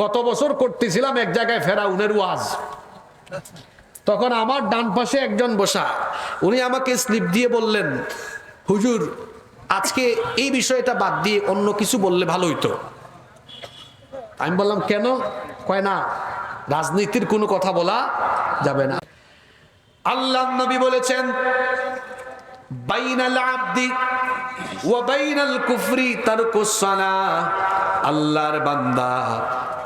গত বছর করতেছিলাম এক জায়গায় ফেরাউনের ওয়াজ। তখন আমার ডান পাশে একজন বসা, উনি আমাকে স্লিপ দিয়ে বললেন, হুজুর, আজকে এই বিষয়টা বাদ দিয়ে অন্য কিছু বললে ভালো হইতো। আমি বললাম, কেন? কয়, না, রাজনীতির কোনো কথা বলা যাবে না। আল্লাহ নবী বলেছেন, বাইনাল আব্দি কুফরি আল্লাহর বান্দা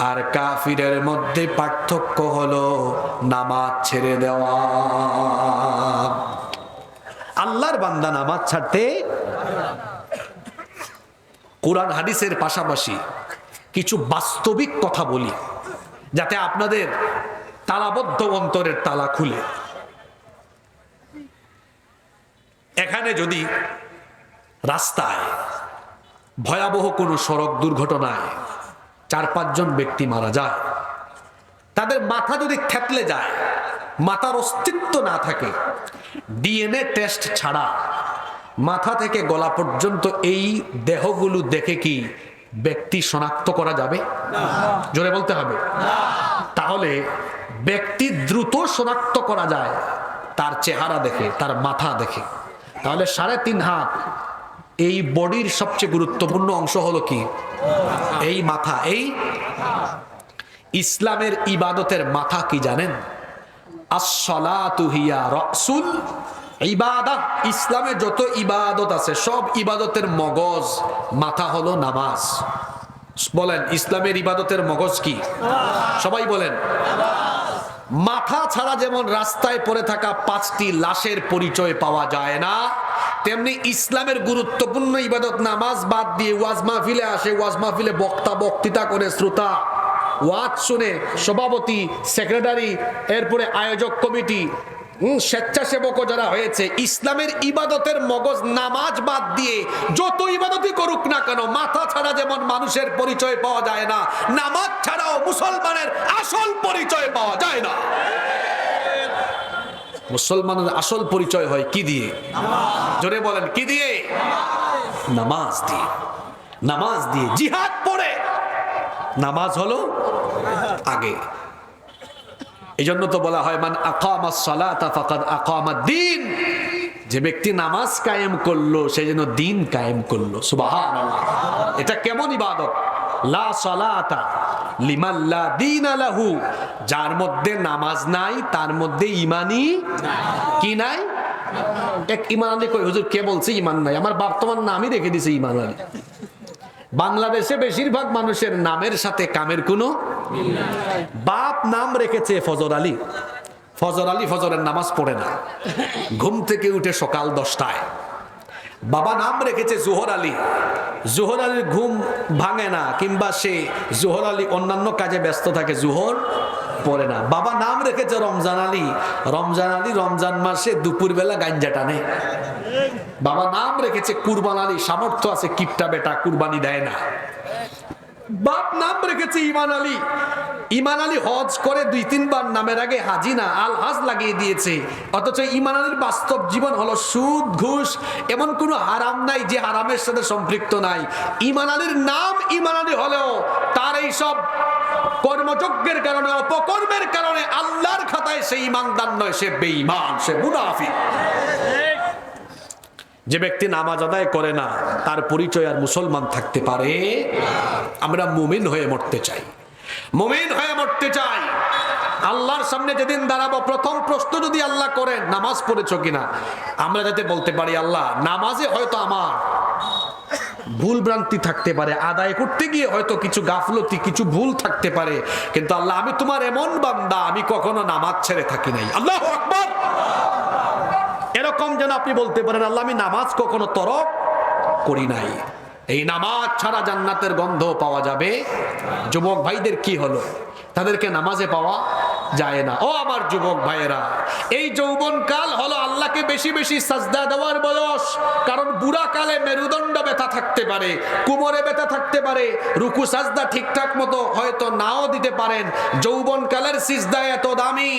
আর কাফিরের মধ্যে পার্থক্য হলো নামাজ ছেড়ে দেওয়া। আল্লাহর বান্দা নামাজ ছাড়তে কোরআন হাদিসের পাশাপাশি কিছু বাস্তবিক কথা বলি, যাতে আপনাদের তালাবদ্ধ অন্তরের তালা খুলে। এখানে যদি রাস্তায়। ভয়াবহ কোনো সড়ক দুর্ঘটনায় চার পাঁচজন ব্যক্তি মারা যায়। তাদের মাথা যদি থেতলে যায় মাথার অস্তিত্ব না থাকে ডিএনএ টেস্ট ছাড়া মাথা থেকে গলা পর্যন্ত এই দেহগুলো দেখে কি ব্যক্তি শনাক্ত করা যাবে? জোরে বলতে হবে। তাহলে ব্যক্তি দ্রুত শনাক্ত করা যায় তার চেহারা দেখে তার মাথা দেখে। তাহলে সাড়ে তিন হাত এই বডির সবচেয়ে গুরুত্বপূর্ণ অংশ হলো কি? এই মাথা। এই ইসলামের ইবাদতের মাথা কি জানেন? ইসলামে যত ইবাদত আছে, সব ইবাদতের মগজ, মাথা হলো নামাজ। বলেন, ইসলামের ইবাদতের মগজ কি? সবাই বলেন। মাথা ছাড়া যেমন রাস্তায় পড়ে থাকা পাঁচটি লাশের পরিচয় পাওয়া যায় না তেমনি ইসলামের গুরুত্বপূর্ণ ইবাদত, নামাজ বাদ দিয়ে ওয়াজ মাহফিলে আসে, ওয়াজ মাহফিলে বক্তা, বক্তৃতা করে শ্রোতা। ওয়াজ শুনে সভাপতি, সেক্রেটারি, এরপরে আয়োজক কমিটি স্বেচ্ছাসেবকও যারা হয়েছে, ইসলামের ইবাদতের মগজ নামাজ বাদ দিয়ে যত ইবাদতই করুক না কেন, মাথা ছাড়া যেমন মানুষের পরিচয় পাওয়া যায় না, নামাজ ছাড়াও মুসলমানের আসল পরিচয় পাওয়া যায় না। মুসলমানের আসল পরিচয় হয় কি দিয়ে? জোরে বলেন, কি দিয়ে? নামাজ দিয়ে। নামাজ দিয়ে জিহাদ পড়ে। নামাজ হলো আগে। এই জন্য তো বলা হয়, মান দিন যে ব্যক্তি নামাজ কায়েম করল, সে যেন দিন কায়েম করল। সুবহানাল্লাহ। এটা কেমন ইবাদত? লা দীনা লাহু। যার মধ্যে নামাজ নাই, তার মধ্যে ইমানই কি নাই? এক ইমান আলী কই, হুজুর কে বলছে ইমান নাই? আমার বাপ তোমার নামই রেখে দিছে ইমান আলী বাংলাদেশে বেশিরভাগ মানুষের নামের সাথে কামের কোনো বাপ নাম রেখেছে ফজর আলী। ফজর আলী ফজরের নামাজ পড়ে না। ঘুম থেকে উঠে সকাল দশটায়। বাবা নাম রেখেছে জোহর আলী। জোহর আলীর ঘুম ভাঙে না, কিংবা সে জোহর আলী অন্যান্য কাজে ব্যস্ত থাকে, জোহর পড়ে না। বাবা নাম রেখেছে রমজান আলী। রমজান আলী রমজান মাসে দুপুরবেলা গাঞ্জা টানে। বাবা নাম রেখেছে কুরবান আলী। সামর্থ্য আছে কিপটা বেটা, কুরবানি দেয় না। বাপ নাম রেখেছে ইমান আলী। ইমান আলী হজ করে দুই, তিনবার নামের আগে হাজি না আল হাজ লাগিয়ে দিয়েছে। অথচ ইমান আলীর বাস্তব জীবন হলো সুদ, ঘুষ, এমন কোনো হারাম নাই যে হারামের সাথে সম্পৃক্ত নাই। ইমান আলীর নাম ইমান আলী হলেও তার এই সব কর্মযজ্ঞের কারণে, অপকর্মের কারণে আল্লাহর খাতায় সে ইমানদার নয়, সে বেঈমান, সে মুনাফিক। যে ব্যক্তি নামাজ আদায় করে না, তার পরিচয় আর মুসলমান থাকতে পারে। আমরা মুমিন হয়ে মরতে চাই। মুমিন হয়ে মরতে চাই। আল্লাহর সামনে যেদিন দাঁড়াবো, প্রথম প্রশ্ন যদি আল্লাহ করেন নামাজ পড়েছ কিনা? আমরা যাতে বলতে পারি, আল্লাহ, নামাজে হয়তো আমার ভুল ভ্রান্তি থাকতে পারে, আদায় করতে গিয়ে হয়তো কিছু গাফলতি, কিছু ভুল থাকতে পারে। কিন্তু আল্লাহ, আমি তোমার এমন বান্দা, আমি কখনো নামাজ ছেড়ে থাকি নাই। আল্লাহ আকবর! এরকম যেন আপনি বলতে পারেন, আল্লাহ, আমি নামাজ কখনো তরক করি নাই। এই নামাজ ছাড়া জান্নাতের গন্ধ পাওয়া যাবে? যুবক ভাইদের কি হলো? তাদেরকে নামাজে পাওয়া যায় না। ও আমার যুবক ভাইয়েরা, এই যৌবন কাল হলো আল্লাহকে বেশি বেশি সাজদা দেওয়ার বয়স। কারণ বুড়া কালে মেরুদণ্ড ব্যথা থাকতে পারে, কুমরে ব্যথা থাকতে পারে, রুকু, সাজদা ঠিকঠাক মতো হয়তো নাও দিতে পারেন। যৌবন কালের সিজদা এত দামি,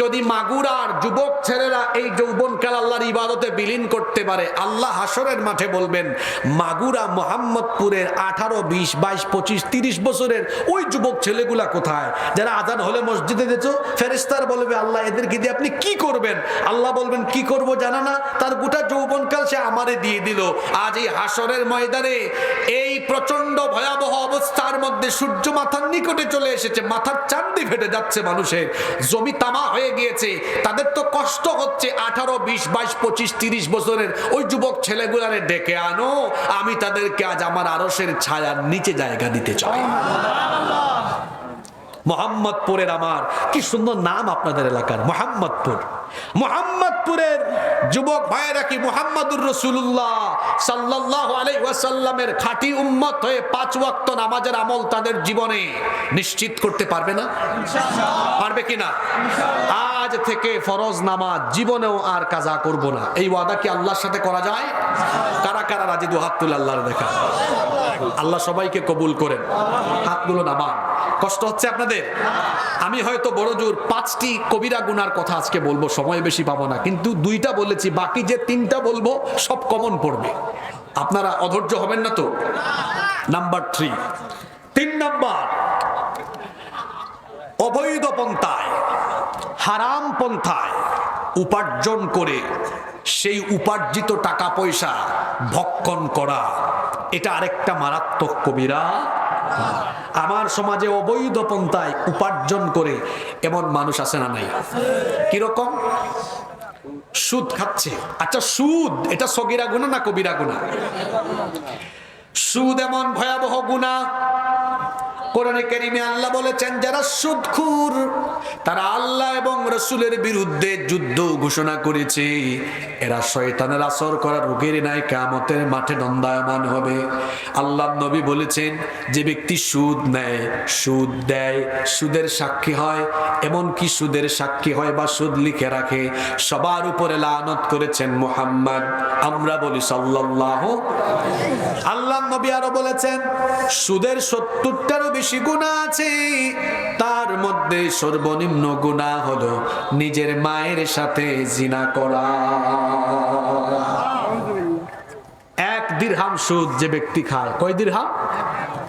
যদি মাগুরার যুবক ছেলেরা এই যৌবন কাল আল্লাহর ইবাদতে বিলীন করতে পারে, আল্লাহ হাসরের মাঠে বলবেন, মাগুরা মোহাম্মদপুরের আঠারো, বিশ, বাইশ, পঁচিশ, তিরিশ বছরের ওই যুবক ছেলেগুলা কোথায়? যারা আজান হলে মসজিদে দিত ফেরেস্তার বলবে, আল্লাহ, এদেরকে দিয়ে আপনি কি করবেন? আল্লাহ বলবেন, কি করব জানা না? তার গোটা যৌবনকাল সে আমারে দিয়ে দিল। আজ এই হাসরের ময়দানে এই প্রচণ্ড ভয়াবহ অবস্থার মধ্যে সূর্য মাথার নিকটে চলে এসেছে। মাথার চান্দি ফেটে যাচ্ছে মানুষের। জমি তামা হয়ে গিয়েছে। তাদের তো কষ্ট হচ্ছে আঠারো, বিশ, বাইশ, পঁচিশ, তিরিশ বছরের। ওই যুবক ছেলেগুলারে ডেকে আনো। আমি তাদেরকে আজ আমার আরসের ছায়ার নিচে জায়গা দিতে চাই। মোহাম্মদপুরের আমার। কি সুন্দর নাম আপনাদের এলাকার, মোহাম্মদপুর। মোহাম্মদপুরের যুবক ভাইয়েরা কি মোহাম্মদুর রসুল্লাহ সাল্লাহ আলাই ওয়াসাল্লামের খাঁটি উম্মত হয়ে পাঁচ ওয়াক্ত নামাজের আমল তাদের জীবনে নিশ্চিত করতে পারবে না? পারবে কিনা আজ থেকে ফরজ নামাজ জীবনেও আর কাজা করব না। এই ওয়াদা কি আল্লাহর সাথে করা যায়? কারা কারা রাজি? দু হাত তুলে আল্লাহর দেখা। আল্লাহ সবাইকে কবুল করেন। হাতগুলো নামান। কষ্ট হচ্ছে আপনাদের? আমি হয়তো বড় জোর পাঁচটি কবিরা গুনার কথা আজকে বলব, সময় বেশি পাবো না। কিন্তু দুইটা বলেছি, বাকি যে তিনটা বলব, সব কমন পড়বে। আপনারা অধৈর্য হবেন না তো? নাম্বার থ্রি তিন নাম্বার অবৈধ পন্থায়, হারাম পন্থায় উপার্জন করে সেই উপার্জিত টাকা পয়সা ভক্ষণ করা। এটা আরেকটা মারাত্মক কবিরা। আমার সমাজে অবৈধ পন্থায় উপার্জন করে এমন মানুষ আছে না নাই? কীরকম? সুদ খাচ্ছে। আচ্ছা সুদ, এটা সগিরা গুণা না কবিরা গুণা? সুদ এমন ভয়াবহ গুণা কোরআনে কারিমে আল্লাহ বলেছেন, যারা সুদখুর, তারা আল্লাহ এবং রসুলের বিরুদ্ধে যুদ্ধ ঘোষণা করেছে। এরা শয়তানের আসর করা রোগের নাই কামতের মাঠে দণ্ডায়মান হবে। আল্লাহ নবী বলেছেন, যে ব্যক্তি সুদ নেয়, সুদ দেয়, সুদের সাক্ষী হয় এমন কি সুদের সাক্ষী হয় বা সুদ লিখে রাখে, সবার উপরে লানত করেছেন মোহাম্মদ। আমরা বলি সাল্লাহ আল্লাহ নবী আরও বলেছেন, সুদের সত্তরটারও বেশি গুণা আছে। তার মধ্যে সর্বনিম্ন গুণা হলো নিজের মায়ের সাথে জিনা করা। এক দিরহাম সুদ যে ব্যক্তি খায়। কয় দিরহাম?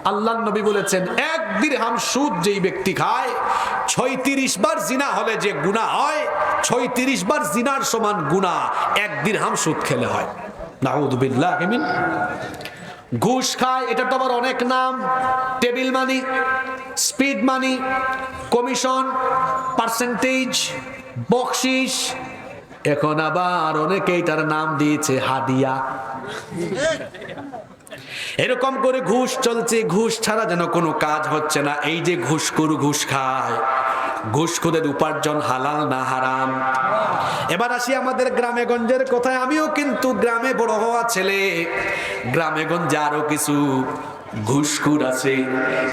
আল্লাহ নবী বলেছেন, এক দিরহাম সুদ যেই ব্যক্তি খায়, ছয়ত্রিশ বার জিনা হলে যে গুণা হয়, ছয়ত্রিশ বার জিনার সমান গুণা এক দিরহাম সুদ খেলে হয়। নাউদুবিল্লাহ মিন। ঘুষ খায়, এটা তো আবার অনেক নাম। Table money, speed money, commission, percentage, বকশিস। এখন আবার অনেকে এটার নাম দিয়েছে, হাদিয়া। এরকম করে ঘুষ চলছে, ঘুষ ছাড়া যেন কোনো কাজ হচ্ছে না। এই যে ঘুষখোর ঘুষ খায়। ঘুষখোরের উপার্জন হালাল না হারাম? এবার আসি আমাদের গ্রামে গঞ্জের কথায়। আমিও কিন্তু গ্রামে বড় হওয়া ছেলে। গ্রামে গঞ্জে আরও কিছু ঘুষখুর আছে,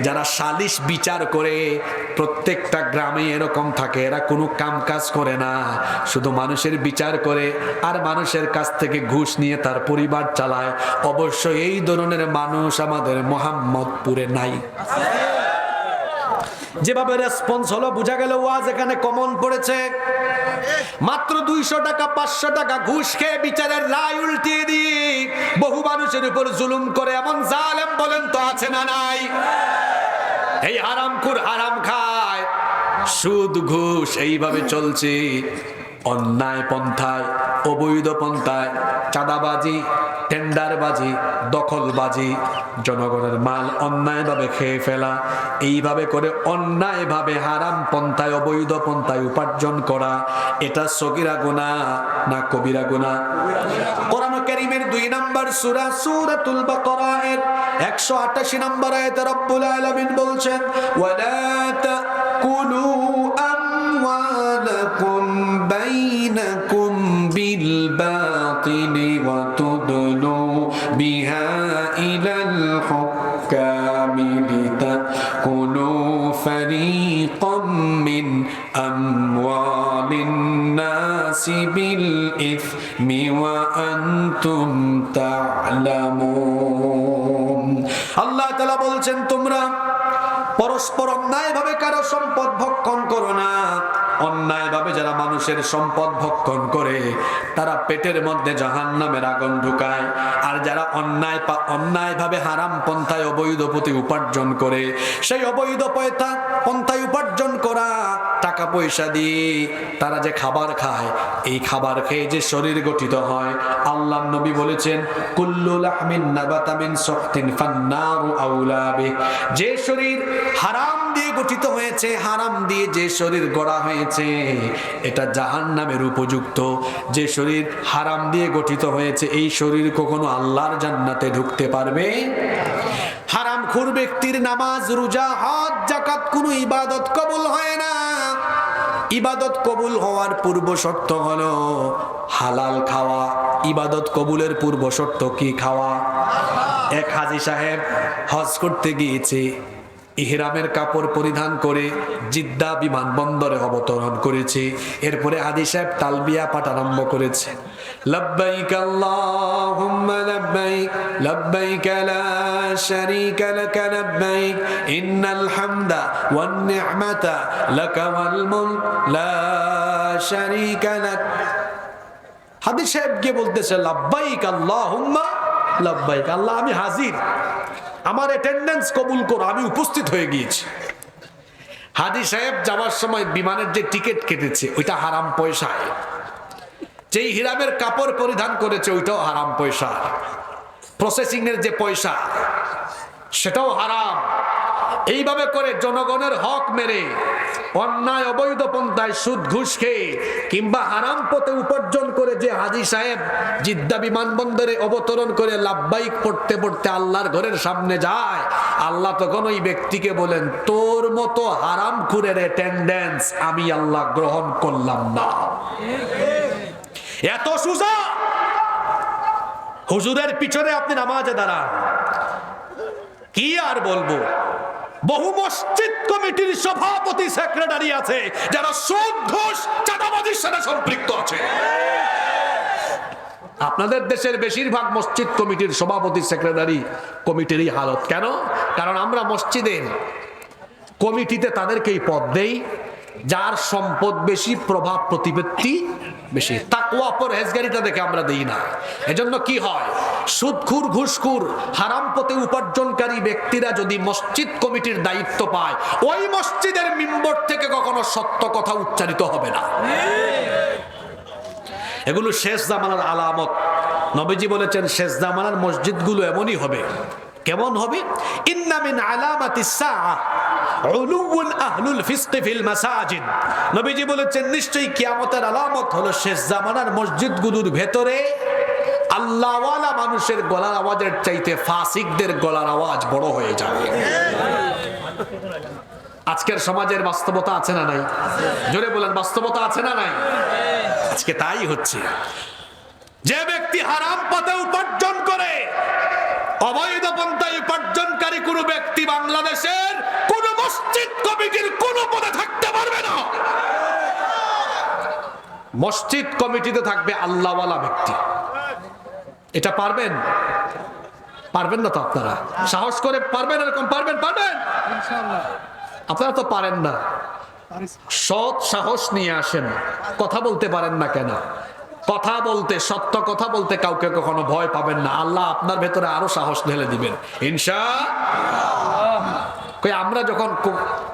যারা সালিশ বিচার করে। প্রত্যেকটা গ্রামে এরকম থাকে, এরা কোনো কাম কাজ করে না। শুধু মানুষের বিচার করে, আর মানুষের কাছ থেকে ঘুষ নিয়ে তার পরিবার চালায়। অবশ্য এই ধরনের মানুষ আমাদের মোহাম্মদপুরে নাই। যেভাবে রেসপন্স হলো, বোঝা গেল ওয়াজ এখানে কমন পড়েছে। মাত্র দুইশো টাকা, পাঁচশো টাকা ঘুষ খেয়ে বিচারের রায় উল্টিয়ে দিয়ে বহু মানুষের উপর জুলুম করে এমন জালেম বলেন তো আছে না নাই? এই হারামখুর হারাম খায়। সুদ, ঘুষ, এইভাবে চলছে। অন্যায় পন্থায়, অবৈধ পন্থায়, চাঁদাবাজি, টেন্ডারবাজি, দখলবাজি, জনগণের মাল অন্যায়ভাবে খেয়ে ফেলা, এইভাবে করে অন্যায়ভাবে হারাম পন্থায়, অবৈধ পন্থায় উপার্জন করা, এটা সগিরা গুণা না কবিরা গুণা কোরআন কারীমের দুই নাম্বার সূরা সূরাতুল বাকারা এর 188 নম্বর আয়াতে রব্বুল আলামিন বলছেন আল্লাহ তালা বলছেন, তোমরা পরস্পর অন্যায়ভাবে কারও সম্পদ ভক্ষণ করো না। অন্যায়ভাবে যারা মানুষের সম্পদ ভক্ষণ করে, তারা পেটের মধ্যে জাহান নামের আগুন ঢুকায়। আর যারা অন্যায় পা অন্যায়ভাবে হারাম পন্থায় অবৈধ প্রতি উপার্জন করে, সেই অবৈধ পয়তা পন্থায় উপার্জন করা টাকা পয়সা দিয়ে তারা যে খাবার খায়, এই খাবার খেয়ে যে শরীর গঠিত হয়, আল্লাহ নবী বলেছেন যে শরীর হারাম দিয়ে গঠিত হয়েছে, হারাম দিয়ে যে শরীর গড়া হয়েছে, এটা জাহান নামের উপযুক্ত। যে শরীর হারাম দিয়ে গঠিত হয়েছে, এই শরীর কখনো আল্লাহর জান্নাতে ঢুকতে পারবে? হারাম খুর ব্যক্তির নামাজ, রোজা, হজ জাকাত কোনো ইবাদত কবুল হয় না। ইবাদত কবুল হওয়ার পূর্ব শর্ত হলো হালাল খাওয়া। ইবাদত কবুলের পূর্ব শর্ত কি খাওয়া? এক হাজি সাহেব হজ করতে গিয়েছে, ইহরামের কাপড় পরিধান করে জিদ্দা বিমানবন্দরে অবতরণ করেছে। এরপরে হাদি সাহেব তালবিয়া পাঠ আরম্ভ করেছে। লব্বাইক আল্লাহুম্মা লব্বাইক লব্বাইক লা শারীকা লাক লব্বাইক ইন্নাল হামদা ওয়ান নি'মাতা লাক ওয়াল মুলক লা শারীকা লাক হাদি সাহেব গিয়ে বলতেছে, লব্বাইক আল্লাহুম্মা, লব্বাইক আল্লাহ, আমি হাজির। আমার অ্যাটেন্ডেন্স কবুল করো, আমি উপস্থিত হয়ে গিয়েছি। হাদি সাহেব যাওয়ার সময় বিমানের যে টিকিট কেটেছে, ওইটা হারাম পয়সায় যেই হিরামের কাপড় পরিধান করেছে, ওইটাও হারাম পয়সা। প্রসেসিং এর যে পয়সা, সেটাও হারাম। এইভাবে করে জনগণের হক মেরে, অন্যায় অবৈধ পন্থায় সুদ, ঘুষ খেয়ে, কিংবা হারাম পথে উপার্জন করে যে হাজি সাহেব জিদ্দা বিমানবন্দরে অবতরণ করে লাভবাহিক পড়তে পড়তে আল্লাহর ঘরের সামনে যায়, আল্লাহ তখন ওই ব্যক্তিকে বলেন, তোর মতো হারাম খুরের অ্যাটেন্ডেন্স আমি আল্লাহ গ্রহণ করলাম না। এত সুজা? হুজুরের পিছনে আপনি নামাজে দাঁড়ান। কি আর বলব? বহু মসজিদ কমিটির সভাপতি, সেক্রেটারি আছে, যারা সুদ চাঁদাবাজির সাথে সম্পৃক্ত আছে। আপনাদের দেশের বেশিরভাগ মসজিদ কমিটির সভাপতি, সেক্রেটারি কমিটিরই হালত। কেন? কারণ আমরা মসজিদের কমিটিতে তাদেরকেই পদ দেই। যার সম্পদ বেশি, প্রভাব প্রতিপত্তি বেশি। তাকুয়া পরহেজগারিটা দেখে আমরা দিই না। এজন্য কি হয়? সুদখুর, ঘুষখুর হারাম পথে উপার্জনকারী ব্যক্তিরা যদি মসজিদ কমিটির দায়িত্ব পায়, ওই মসজিদের মিম্বর থেকে কখনো সত্য কথা উচ্চারিত হবে না। এগুলো শেষ জামানার আলামত। নবীজি বলেছেন, শেষ জামানার মসজিদগুলো এমনই হবে। কেমন হবে? ইন্নামিন আলামাতি সাআ নবীজি বলেছেন, নিশ্চয়ই কিয়ামতের আলামত হলো শেষ জামানার ভেতরে আল্লাহওয়ালা মানুষের গলার আওয়াজের চাইতে ফাসিকদের গলার আওয়াজ বড় হয়ে যাবে। আজকের সমাজের বাস্তবতা আছে না নাই? জোরে বলেন, বাস্তবতা আছে না নাই? আজকে তাই হচ্ছে। যে ব্যক্তি হারাম পথে উপার্জন করে, অবৈধ পন্থায় উপার্জনকারী কোন ব্যক্তি বাংলাদেশের কোন মসজিদ কমিটির কোন পদে থাকতে পারবে না। মসজিদ কমিটিতে থাকবে আল্লাহওয়ালা ব্যক্তি। এটা পারবেন? পারবেন না তো আপনারা? সাহস করে পারবেন এরকম পারবেন? পারবেন? আপনারা তো পারেন না। সৎ সাহস নিয়ে আসেন। কথা বলতে পারেন না কেন? কথা বলতে সত্য কথা বলতে কাউকে কখনো ভয় পাবেন না। আল্লাহ আপনার ভেতরে আরও সাহস ঢেলে দিবেন। ইনশা কই, আমরা যখন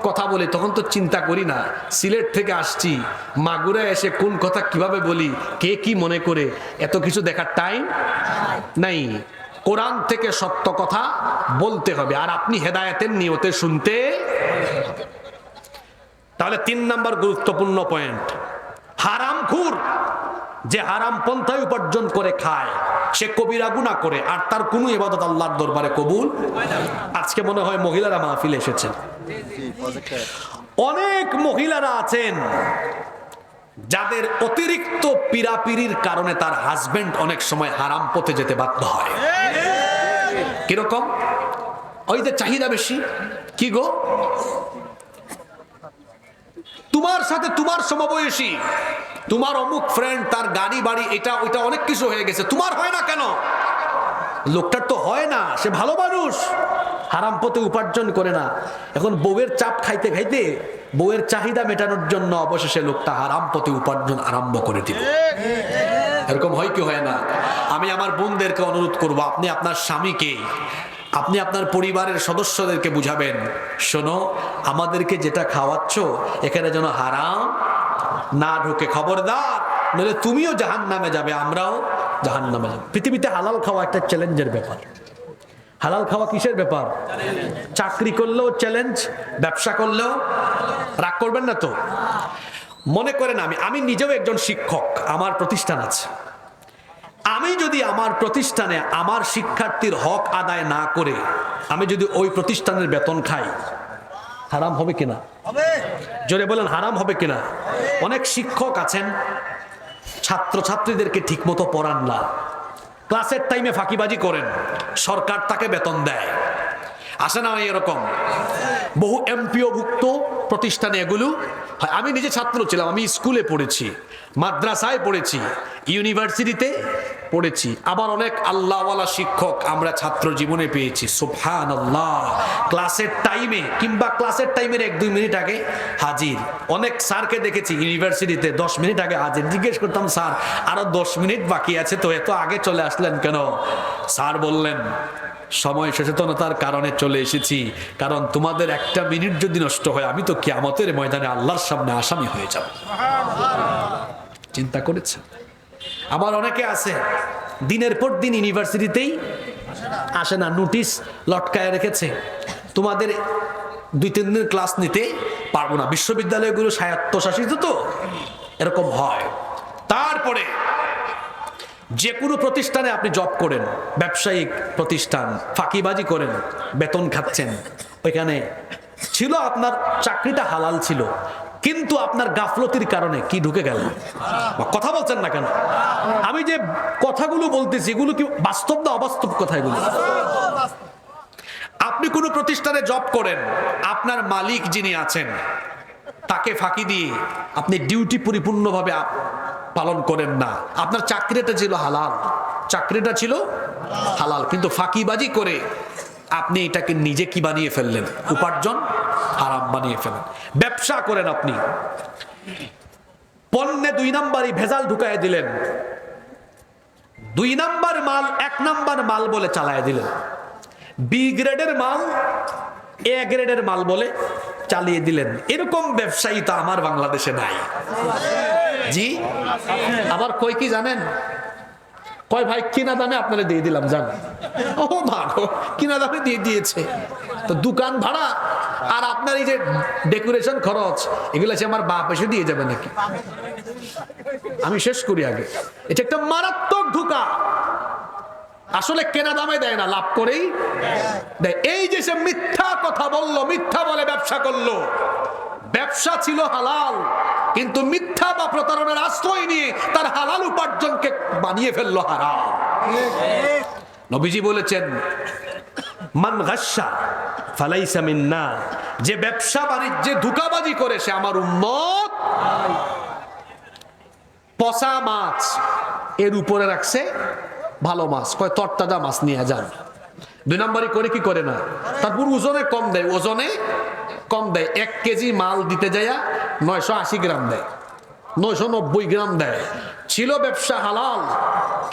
কথা বলি, তখন তো চিন্তা করি না। সিলেট থেকে আসছি, মাগুরা এসে কোন কথা কীভাবে বলি, কে কি মনে করে, এত কিছু দেখার টাইম নাই। কোরআন থেকে সত্য কথা বলতে হবে, আর আপনি হেদায়েতের নিয়তে শুনতে তাহলে তিন নাম্বার গুরুত্বপূর্ণ পয়েন্ট হারাম খুর যে হারাম পন্থায় উপার্জন করে খায়, সে কবিরা গুণা করে, আর তার কোনো ইবাদত আল্লাহর দরবারে কবুল আজকে মনে হয় মহিলারা মাহফিল এসেছেন। অনেক মহিলারা আছেন যাদের অতিরিক্ত পিরাপিরির কারণে তার হাজবেন্ড অনেক সময় হারাম পথে যেতে বাধ্য হয়। কীরকম? ওই যে চাহিদা বেশি। কি গো? তোমার সাথে তোমার সমবয়সী। তোমার অমুক ফ্রেন্ড তার গাড়ি, বাড়ি, এটা, ওইটা অনেক কিছু হয়ে গেছে। তোমার হয় না কেন? লোকটার তো হয় না, সে ভালো মানুষ। হারাম পথে উপার্জন করে না। এখন বউয়ের চাপ খাইতে খাইতে বউয়ের চাহিদা মেটানোর জন্য অবশেষে লোকটা হারাম পথে উপার্জন আরম্ভ করে দিল। এরকম হয় কি হয় না? আমি আমার বোনদেরকে অনুরোধ করব, আপনি আপনার স্বামীকে, আপনি আপনার পরিবারের সদস্যদেরকে বুঝাবেন। শোনো, আমাদেরকে যেটা খাওয়াচ্ছ, এখানে যেন হারাম না ঢোকে খবরদার, নইলে তুমিও জাহান নামে যাবে, আমরাও জাহান নামে যাব। পৃথিবীতে হালাল খাওয়া একটা চ্যালেঞ্জের ব্যাপার। হালাল খাওয়া কিসের ব্যাপার? চাকরি করলেও চ্যালেঞ্জ, ব্যবসা করলেও রাগ করবেন না তো? মনে করেন আমি আমি নিজেও একজন শিক্ষক, আমার প্রতিষ্ঠান আছে। আমি যদি আমার প্রতিষ্ঠানে আমার শিক্ষার্থীর হক আদায় না করে, আমি যদি ওই প্রতিষ্ঠানের বেতন খাই, হারাম হবে কিনা জোরে বলেন, হারাম হবে কিনা? অনেক শিক্ষক আছেন, ছাত্রছাত্রীদেরকে ঠিকমতো পড়ান না। ক্লাসের টাইমে ফাঁকিবাজি করেন, সরকার তাকে বেতন দেয়। আসে না এরকম। বহু এমপিওভুক্ত প্রতিষ্ঠানে এগুলো হয়। আমি নিজে ছাত্র ছিলাম, আমি স্কুলে পড়েছি, মাদ্রাসায় পড়েছি, ইউনিভার্সিটিতে পড়েছি। আবার অনেক আল্লাহওয়ালা শিক্ষক আমরা ছাত্র জীবনে পেয়েছি। সুফহান আল্লাহ ক্লাসের টাইমে কিংবা ক্লাসের টাইমের এক দুই মিনিট আগে হাজির। অনেক স্যারকে দেখেছি ইউনিভার্সিটিতে, দশ মিনিট আগে হাজির। জিজ্ঞেস করতাম, স্যার আরও দশ মিনিট বাকি আছে তো, এত আগে চলে আসলেন কেন? স্যার বললেন সময় সচেতনতার কারণে চলে এসেছি। কারণ তোমাদের একটা মিনিট যদি নষ্ট হয়, আমি তো কিয়ামতের ময়দানে আল্লাহর সামনে আসামি হয়ে যাব। চিন্তা করেছে আবার অনেকে আছে, দিনের পর দিন ইউনিভার্সিটিতেই আসে না, নোটিশ লটকায় রেখেছে, তোমাদের দুই, তিন দিন ক্লাস নিতে পারব না। বিশ্ববিদ্যালয়গুলো স্বায়ত্তশাসিত তো, এরকম হয়। তারপরে যে কোনো প্রতিষ্ঠানে আপনি জব করেন, ব্যবসায়িক প্রতিষ্ঠান, ফাঁকিবাজি করেন, বেতন খাচ্ছেন, ওইখানে ছিল আপনার চাকরিটা হালাল ছিল, কিন্তু আপনার গাফলতির কারণে কি ঢুকে গেল? কথা বলছেন না কেন? আমি যে কথাগুলো বলতেছি, এগুলো কি বাস্তব না অবাস্তব কথা এগুলো আপনি কোনো প্রতিষ্ঠানে জব করেন, আপনার মালিক যিনি আছেন, তাকে ফাঁকি দিয়ে আপনি ডিউটি পরিপূর্ণভাবে পালন করেন না। আপনার চাকরিটা ছিল হালাল। চাকরিটা ছিল হালাল। কিন্তু ফাঁকিবাজি করে আপনি এটাকে নিজে কি বানিয়ে ফেললেন? উপার্জন হারাম বানিয়ে ফেলেন। ব্যবসা করেন আপনি। পণ্যে দুই নাম্বারই ভেজাল ঢুকায় দিলেন। দুই নাম্বার মাল এক নাম্বার মাল বলে চালায় দিলেন। বি গ্রেডের মাল, এ গ্রেডের মাল বলে চালিয়ে দিলেন। এরকম ব্যবসায়ী তো আমার বাংলাদেশে নাই। জি? আবার কই কি জানেন? কয়, ভাই, কিনা দামে আপনারা দিয়ে দিলাম, জান। ও ভালো কিনা দামে দিয়ে দিয়েছে। তো দোকান ভাড়া আর আপনার এই যে ডেকোরেশন খরচ, এগুলো আছে আমার বাপ এসে দিয়ে যাবে নাকি? আমি শেষ করি আগে। এটা একটা মারাত্মক ধোকা। আসলে কেনা দামে দেয় না, লাভ করেই এই যে সে মিথ্যা কথা বলল, মিথ্যা বলে ব্যবসা করল। ব্যবসা ছিল হালাল, কিন্তু মিথ্যা বা প্রতারণার আশ্রয় নিয়ে তার হালাল উপার্জনকে বানিয়ে ফেলল হারাম। নবীজি বলেছেন, মান গাসা ফালাইসা মিন্না যে ব্যবসা বাণিজ্যে ধোকাবাজি করে, সে আমার উম্মত। পচা মাছ এর উপরে রাখছে ভালো মাছ, কয় তরতাজা মাছ নিয়ে যান। দুই নম্বরই করে কি করে না? তারপর ওজনে কম দেয়, ওজনে কম দেয়। এক কেজি মাল দিতে যাইয়া নয়শো আশি গ্রাম দেয়, নয়শো নব্বই গ্রাম দেয়। ছিল ব্যবসা হালাল,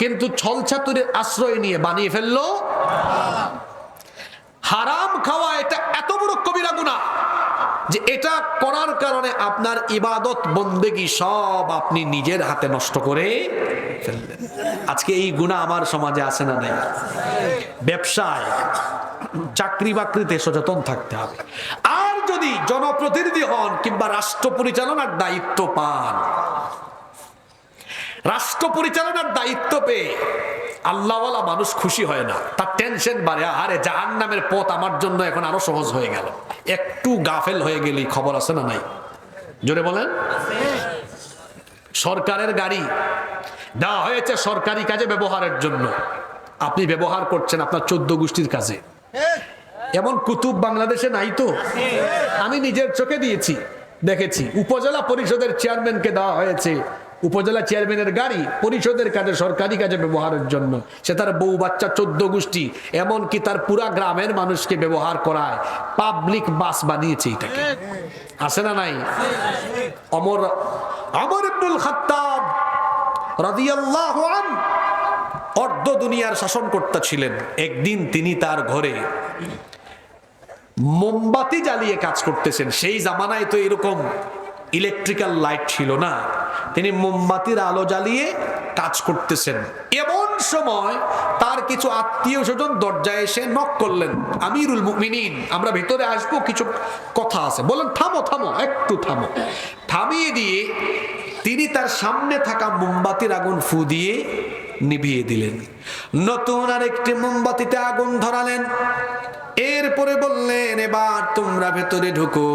কিন্তু ছলছাতুরের আশ্রয় নিয়ে বানিয়ে ফেলল। হারাম খাওয়া এটা এত বড় কবিরা গুণা যে এটা করার কারণে আপনার ইবাদত, বন্দেগি সব আপনি নিজের হাতে নষ্ট করে ফেললেন। আজকে এই গুণা আমার সমাজে আছে না নাই। ব্যবসায়, চাকরি বাকরিতে সচেতন থাকতে হবে। আর যদি জনপ্রতিনিধি হন কিংবা রাষ্ট্র পরিচালনার দায়িত্ব পান, রাষ্ট্র পরিচালনার দায়িত্ব পেয়ে আল্লাহওয়ালা মানুষ খুশি হয় না। তার টেনশন বাড়ে আরে জাহান নামের পথ আমার জন্য এখন আরও সহজ হয়ে গেল। একটু গাফেল হয়ে গেলেই খবর আছে না নাই? জোরে বলেন? সরকারের গাড়ি দেওয়া হয়েছে সরকারি কাজে ব্যবহারের জন্য। আপনি ব্যবহার করছেন আপনার চোদ্দ গোষ্ঠীর কাজে। এমন কুতুব বাংলাদেশে নাই তো? আমি নিজের চোখে দিয়েছি, দেখেছি। উপজেলা পরিষদের চেয়ারম্যানকে দেওয়া হয়েছে। উপজেলা চেয়ারম্যানের গাড়ি পরিষদের কাজে, সরকারি কাজে ব্যবহারের জন্য। সে তার বউ বাচ্চা চোদ্দ গোষ্ঠী, এমনকি তার পুরা গ্রামের মানুষকে ব্যবহার করায়। পাবলিক বাস বানিয়েছে এটাকে। আছে না নাই? অমর অমর ইবনুল খাত্তাব অর্ধ দুনিয়ার শাসনকর্তা ছিলেন। একদিন তিনি তার ঘরে মোমবাতি জ্বালিয়ে কাজ করতেছেন। সেই জামানায় তো এরকম ইলেকট্রিক্যাল লাইট ছিল না। তিনি মোমবাতির আলো জ্বালিয়ে কাজ করতেছেন। এমন সময় তার কিছু আত্মীয় স্বজন দরজায় এসে নক করলেন। আমিরুল মুমিনিন, আমরা ভিতরে আসব, কিছু কথা আছে। বলেন, থামো থামো, একটু থামো। থামিয়ে দিয়ে তিনি তার সামনে থাকা মোমবাতির আগুন ফু দিয়ে নিভিয়ে দিলেন। নতুন আরেকটি মোমবাতিতে আগুন ধরালেন। এরপরে বললেন, এবার তোমরা ভেতরে ঢুকো।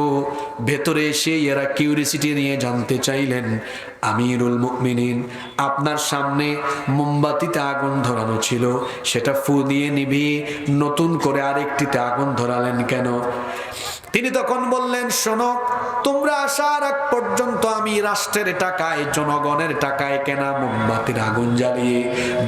ভেতরে এসে এরা কিউরিসিটি নিয়ে জানতে চাইলেন, আমিরুল মুমিনিন, আপনার সামনে মোমবাতিতে আগুন ধরানো ছিল। সেটা ফু দিয়ে নিভিয়ে নতুন করে আরেকটিতে আগুন ধরালেন কেন? তিনি তখন বললেন, শোনো, তোমরা আসার আগ পর্যন্ত আমি রাষ্ট্রের টাকায়, জনগণের টাকায় কেনা মোমবাতির আগুন জ্বালিয়ে,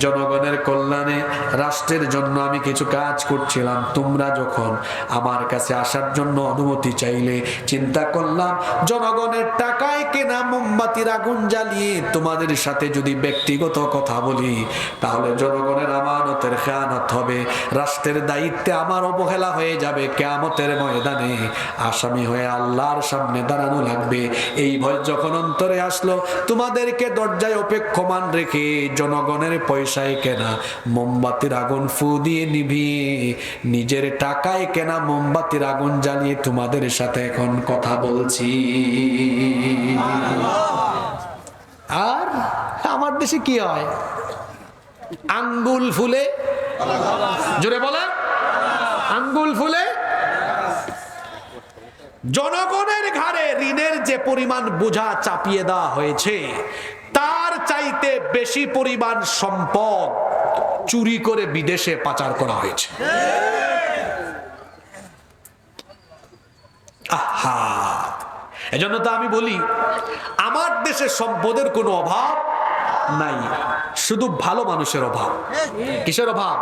জনগণের কল্যাণে, রাষ্ট্রের জন্য আমি কিছু কাজ করছিলাম। তোমরা যখন আমার কাছে আসার জন্য অনুমতি চাইলে চিন্তা করলাম, জনগণের টাকায় কেনা মোমবাতির আগুন জ্বালিয়ে তোমাদের সাথে যদি ব্যক্তিগত কথা বলি, তাহলে জনগণের আমানতের খেয়ানত হবে। রাষ্ট্রের দায়িত্বে আমার অবহেলা হয়ে যাবে কেয়ামতের ময়দানে। আসামি হয়ে আল্লাহর সামনে দাঁড়ানো লাগবে। এই ভয় যখন অন্তরে আসলো, তোমাদেরকে দরজায় অপেক্ষমান রেখে জনগণের পয়সায় কেনা মোমবাতির আগুন ফু দিয়ে নিভিয়ে নিজের টাকায় কেনা মোমবাতির আগুন জ্বালিয়ে তোমাদের সাথে এখন কথা বলছি। আর আমার দেশে কি হয়? আঙ্গুল ফুলে? জোরে বলে আঙ্গুল ফুলে? জনগণের ঘাড়ে ঋণের যে পরিমাণ বোঝা চাপিয়ে দেওয়া হয়েছে, তার চাইতে বেশি পরিমাণ সম্পদ চুরি করে বিদেশে পাচার করা হয়েছে। এজন্য তো আমি বলি, আমার দেশে সম্পদের কোনো অভাব নাই, শুধু ভালো মানুষের অভাব। কিসের অভাব?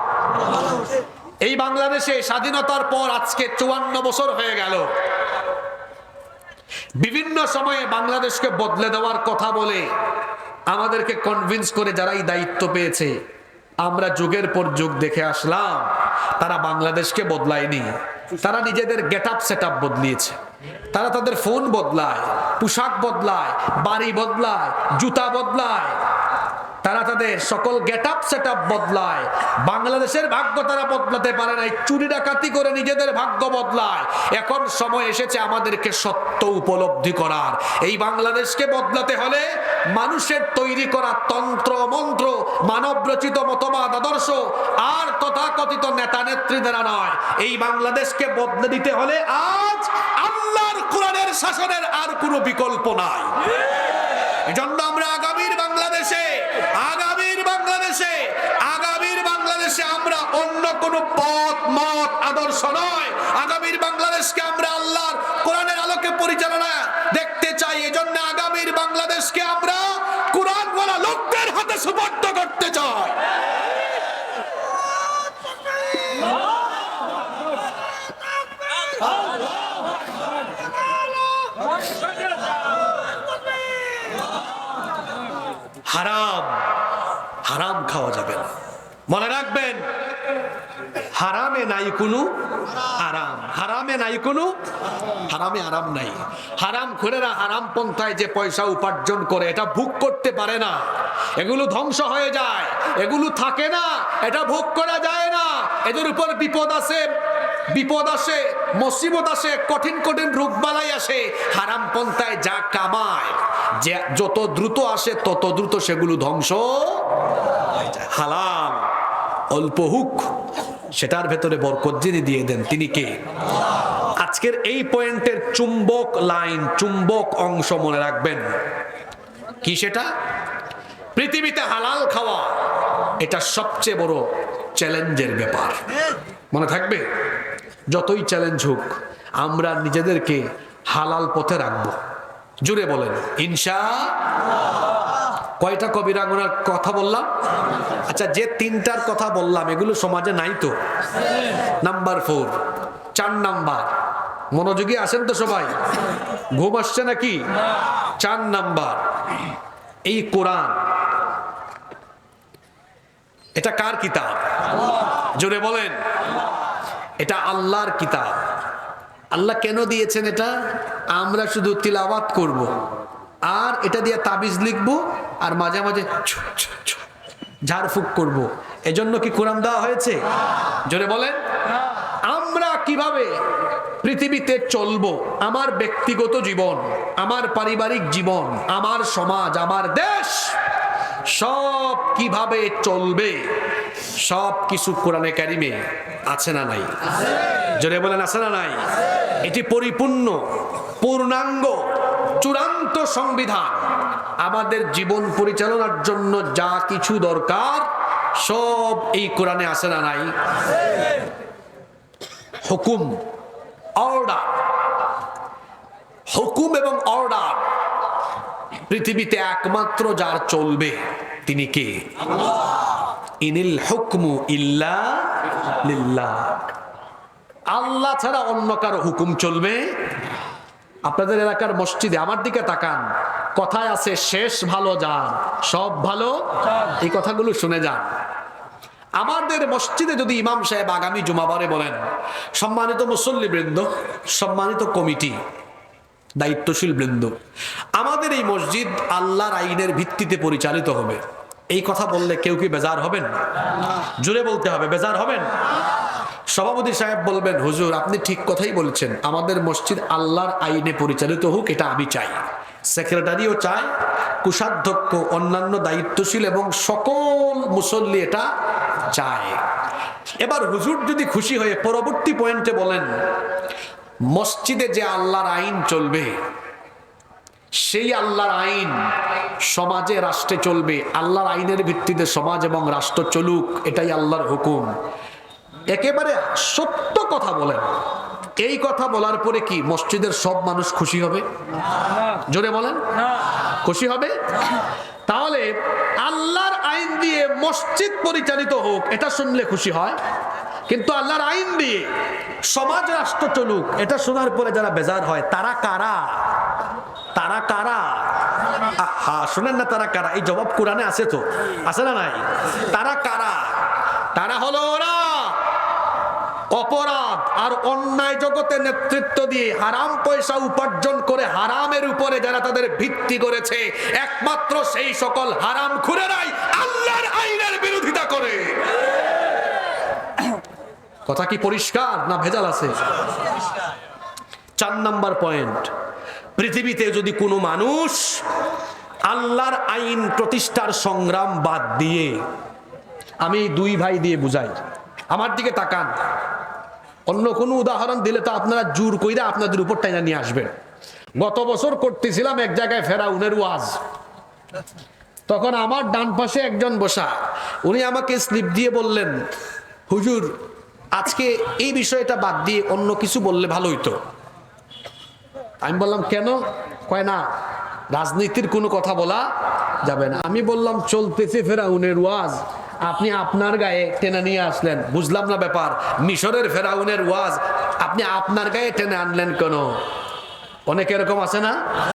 এই বাংলাদেশে স্বাধীনতার পর আজকে চুয়ান্ন বছর হয়ে গেল। বিভিন্ন সময়ে বাংলাদেশকে বদলে দেওয়ার কথা বলে আমাদেরকে কনভিন্স করে যারাই দায়িত্ব পেয়েছে, আমরা যুগের পর যুগ দেখে আসলাম, তারা বাংলাদেশকে বদলায়নি। তারা নিজেদের গেট আপ সেট আপ বদলিয়েছে। তারা তাদের ফোন বদলায়, পোশাক বদলায়, বাড়ি বদলায়, জুতা বদলায়। তারা তাদের সকল গেট আপ সেট আপ বদলায়। বাংলাদেশের ভাগ্য তারা বদলাতে পারে নাই, চুরি ডাকাতি করে নিজেদের ভাগ্য বদলায়। এখন সময় এসেছে আমাদেরকে সত্য উপলব্ধি করার। এই বাংলাদেশকে বদলাতে হলে মানুষের তৈরি করা তন্ত্র, মন্ত্র মানব রচিত মতবাদ, আদর্শ আর তথাকথিত নেতা নেত্রী দ্বারা নয়। এই বাংলাদেশকে বদলে দিতে হলে আজ আল্লাহর কোরআনের শাসনের আর কোনো বিকল্প নাই। এজন্য আমরা আগামীর বাংলাদেশে আগামীর বাংলাদেশে আগামীর বাংলাদেশে আমরা অন্য কোন পথ, মত, আদর্শ নয়। আগামীর বাংলাদেশকে আমরা আল্লাহর কোরআনের আলোকে পরিচালনা দেখতে চাই। এজন্য আগামীর বাংলাদেশকে আমরা কোরআন বলা লোকদের হাতে সুপর্দ করতে চাই হারাম হারাম খাওয়া যাবে না মনে রাখবেন হারামে নাই কোনো আরাম হারামে নাই কোনো হারামে আরাম নাই। হারাম খোরেরা হারাম পন্থায় যে পয়সা উপার্জন করে, এটা ভোগ করতে পারে না। এগুলো ধ্বংস হয়ে যায়। এগুলো থাকে না। এটা ভোগ করা যায় না। এদের উপর বিপদ আছে বিপদ আসে, মুসিবত আসে, কঠিন কঠিন রোগবালাই আসে। হারাম পন্থায় যা কামায়, যে যত দ্রুত আসে, তত দ্রুত সেগুলো ধ্বংস। হালাল, অল্প হুক। সেটার ভেতরে বরকত যিনি দিয়ে দেন, তিনি কে? আজকের এই পয়েন্টের চুম্বক লাইন, চুম্বক অংশ মনে রাখবেন। কি সেটা? পৃথিবীতে হালাল খাওয়া, এটা সবচেয়ে বড় চ্যালেঞ্জের ব্যাপার। মনে থাকবে? যতই চ্যালেঞ্জ হোক, আমরা নিজেদেরকে হালাল পথে রাখব। জুড়ে বলেন, ইনশা কয়টা কবিরাঙ্গনার কথা বললাম? আচ্ছা যে তিনটার কথা বললাম, এগুলো সমাজে নাই তো। নাম্বার ফোর চার নাম্বার। মনোযোগী আছেন তো সবাই? ঘুম আসছে নাকি? চার নাম্বার। এই কোরআন, এটা কার কিতাব? জোরে বলেন। এটা আল্লাহর কিতাব। আল্লাহ কেন দিয়েছেন এটা? আমরা শুধু তিলাওয়াত করব। আর এটা দিয়ে তাবিজ লিখব, আর মাঝে মাঝে ঝাড়ফুঁক করব। এজন্য কি কোরআন দেওয়া হয়েছে? জোরে বলেন। আমরা কীভাবে পৃথিবীতে চলবো? আমার ব্যক্তিগত জীবন, আমার পারিবারিক জীবন, আমার সমাজ, আমার দেশ, সব কীভাবে চলবে? সব কিছু কোরআনে কারিমে আছে না নাই? জোরে বলেন, আছে না নাই? এটি পরিপূর্ণ, পূর্ণাঙ্গ চূড়ান্ত সংবিধান। আমাদের জীবন পরিচালনার জন্য যা কিছু দরকার, সব এই কোরআনে আছে না নাই? হুকুম অর্ডার হুকুম এবং অর্ডার পৃথিবীতে একমাত্র যার চলবে তিনি কে? ইনিল হুকমু ইল্লা আল্লাহ ছাড়া অন্য কারও হুকুম চলবে আপনাদের এলাকার মসজিদে আমার দিকে তাকান। কথায় আছে, শেষ ভালো যান, সব ভালো? এই কথাগুলো শুনে যান। আমাদের মসজিদে যদি ইমাম সাহেব আগামী জুমাবারে বলেন, সম্মানিত মুসল্লি বৃন্দ সম্মানিত কমিটি, দায়িত্বশীল বৃন্দ, আমাদের এই মসজিদ আল্লাহর আইনের ভিত্তিতে পরিচালিত হবে। এই কথা বললে কেউ কি বেজার হবেন? জুড়ে বলতে হবে, বেজার হবেন? সভাপতি সাহেব বলবেন, হুজুর, আপনি ঠিক কথাই বলছেন। আমাদের মসজিদ আল্লাহর আইনে পরিচালিত হোক, এটা আমি চাই। সেক্রেটারিও চায়, কুষাধ্যক্ষ, অন্যান্য দায়িত্বশীল এবং সকল মুসল্লি এটা চায়। এবার হুজুর যদি খুশি হয়ে পরবর্তী পয়েন্টে বলেন, মসজিদে যে আল্লাহর আইন চলবে, সেই আল্লাহর আইন সমাজে, রাষ্ট্রে চলবে। আল্লাহর আইনের ভিত্তিতে সমাজ এবং রাষ্ট্র চলুক, এটাই আল্লাহর হুকুম। একেবারে সত্য কথা বলেন। এই কথা বলার পরে কি মসজিদের সব মানুষ খুশি হবে? জোরে বলেন। খুশি হবে? তাহলে আল্লাহর আইন দিয়ে মসজিদ পরিচালিত হোক এটা শুনলে খুশি হয়। কিন্তু আল্লাহর আইন দিয়ে সমাজ রাষ্ট্র চলুক এটা শোনার পরে যারা বেজার হয় তারা কারা? তারা কারা? হ্যাঁ শোনেন না তারা কারা? এই জবাব কোরআনে আছে তো। আছে না নাই? তারা কারা? তারা হলো ওরা। অপরাধ আর অন্যায় জগতে নেতৃত্ব দিয়ে হারাম পয়সা উপার্জন করে হারামের উপরে যারা তাদের ভিত্তি করেছে, একমাত্র সেই সকল হারাম খুরেরাই আল্লাহর আইনের বিরোধিতা করে। কথা কি পরিষ্কার না ভেজাল আছে? চার নাম্বার পয়েন্ট। পৃথিবীতে যদি কোনো মানুষ আল্লাহর আইন প্রতিষ্ঠার সংগ্রাম বাদ দিয়ে, আমি দুই ভাই দিয়ে বুঝাই, আমার দিকে তাকান। অন্য কোনো উদাহরণ দিলে তো আপনারা জোর কইরা আপনাদের উপর টাইনা নিয়ে আসবেন। গত বছর করতেছিলাম এক জায়গায় ফেরাউনের ওয়াজ। তখন আমার ডান পাশে একজন বসা, উনি আমাকে স্লিপ দিয়ে বললেন, হুজুর, আজকে এই বিষয়টা বাদ দিয়ে অন্য কিছু বললে ভালো হইতো। আমি বললাম, কেন? কয়, না, রাজনীতির কোনো কথা বলা যাবে না। আমি বললাম, চলতেছে ফেরাউনের ওয়াজ। আপনি আপনার গায়ে টেনে নিয়ে আসলেন। বুঝলাম না ব্যাপার। মিশরের ফেরাউনের ওয়াজ আপনি আপনার গায়ে টেনে আনলেন কেন? অনেক এরকম আছে না?